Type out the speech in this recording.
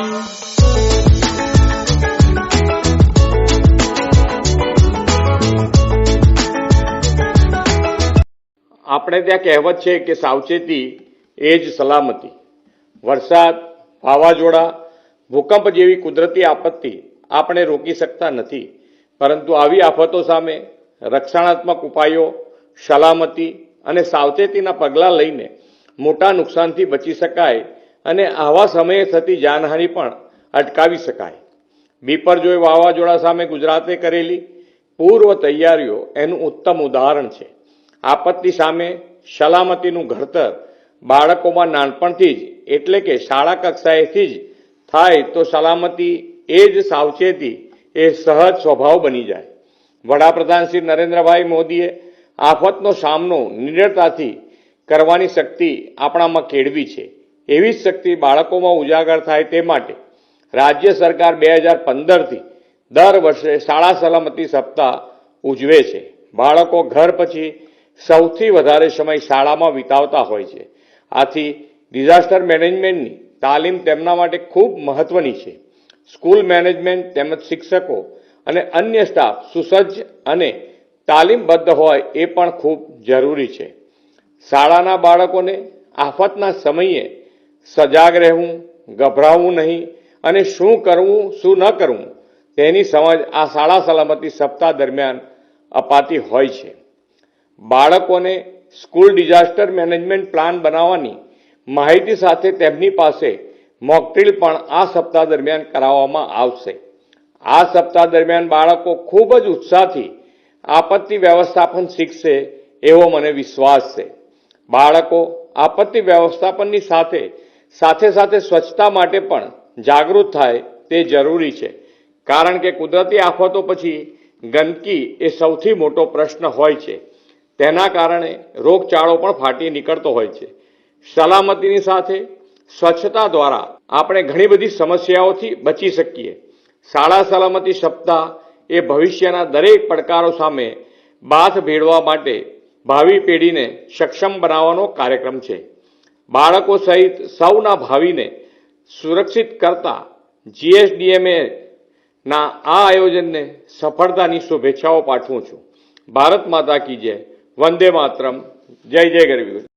આપણે ત્યાં કહેવત છે કે સાવચેતી એ જ સલામતી. વરસાદ, વાવાઝોડા, ભૂકંપ જેવી કુદરતી આપત્તિ આપણે રોકી શકતા નથી. પરંતુ આવી આફતો સામે રક્ષણાત્મક ઉપાયો, સલામતી અને સાવચેતીના પગલાં લઈને મોટા નુકસાનથી બચી શકાય અને આવા સમયે થતી જાનહાનિ પણ અટકાવી શકાય. બીપરજોય વાવાઝોડા સામે ગુજરાતે કરેલી પૂર્વ તૈયારીઓ એનું ઉત્તમ ઉદાહરણ છે. આપત્તિ સામે સલામતીનું ઘડતર બાળકોમાં નાનપણથી જ, એટલે કે શાળા કક્ષાએથી જ થાય તો સલામતી એ જ સાવચેતી, એ સહજ સ્વભાવ બની જાય. વડાપ્રધાન શ્રી નરેન્દ્રભાઈ મોદીએ આફતનો સામનો નિડરતાથી કરવાની શક્તિ આપણામાં કેળવી છે. એવી જ શક્તિ બાળકોમાં ઉજાગર થાય તે માટે રાજ્ય સરકાર બે હજાર પંદરથી દર વર્ષે શાળા સલામતી સપ્તાહ ઉજવે છે. બાળકો ઘર પછી સૌથી વધારે સમય શાળામાં વિતાવતા હોય છે. આથી ડિઝાસ્ટર મેનેજમેન્ટની તાલીમ તેમના માટે ખૂબ મહત્વની છે. સ્કૂલ મેનેજમેન્ટ તેમજ શિક્ષકો અને અન્ય સ્ટાફ સુસજ્જ અને તાલીમબદ્ધ હોય એ પણ ખૂબ જરૂરી છે. શાળાના બાળકોને આફતના સમયે સજાગ રહેવું ગભરાવું નહીં અને શું કરવું, શું ન કરવું, તેની સમજ આ શાળા સલામતી સપ્તાહ દરમિયાન અપાતી હોય છે. બાળકોને સ્કૂલ ડિઝાસ્ટર મેનેજમેન્ટ પ્લાન બનાવવાની માહિતી સાથે તેમની પાસે મોકડ્રીલ પણ આ સપ્તાહ દરમિયાન કરાવવામાં આવશે. આ સપ્તાહ દરમિયાન બાળકો ખૂબ જ ઉત્સાહથી આપત્તિ વ્યવસ્થાપન શીખશે એવો મને વિશ્વાસ છે. બાળકો આપત્તિ વ્યવસ્થાપનની સાથે સાથે સાથે સ્વચ્છતા માટે પણ જાગૃત થાય તે જરૂરી છે. કારણ કે કુદરતી આફતો પછી ગંદકી એ સૌથી મોટો પ્રશ્ન હોય છે. તેના કારણે રોગચાળો પણ ફાટી નીકળતો હોય છે. સલામતીની સાથે સ્વચ્છતા દ્વારા આપણે ઘણી બધી સમસ્યાઓથી બચી શકીએ. શાળા સલામતી સપ્તાહ એ ભવિષ્યના દરેક પડકારો સામે બાથ ભેળવા માટે ભાવિ પેઢીને સક્ષમ બનાવવાનો કાર્યક્રમ છે. બાળકો સહિત સૌના ભાવિને સુરક્ષિત કરતા જીએસડીએમએ ના આ આયોજનને સફળતાની શુભેચ્છાઓ પાઠવું છું. ભારત માતા કી જય. વંદે માતરમ. જય જય ગરવી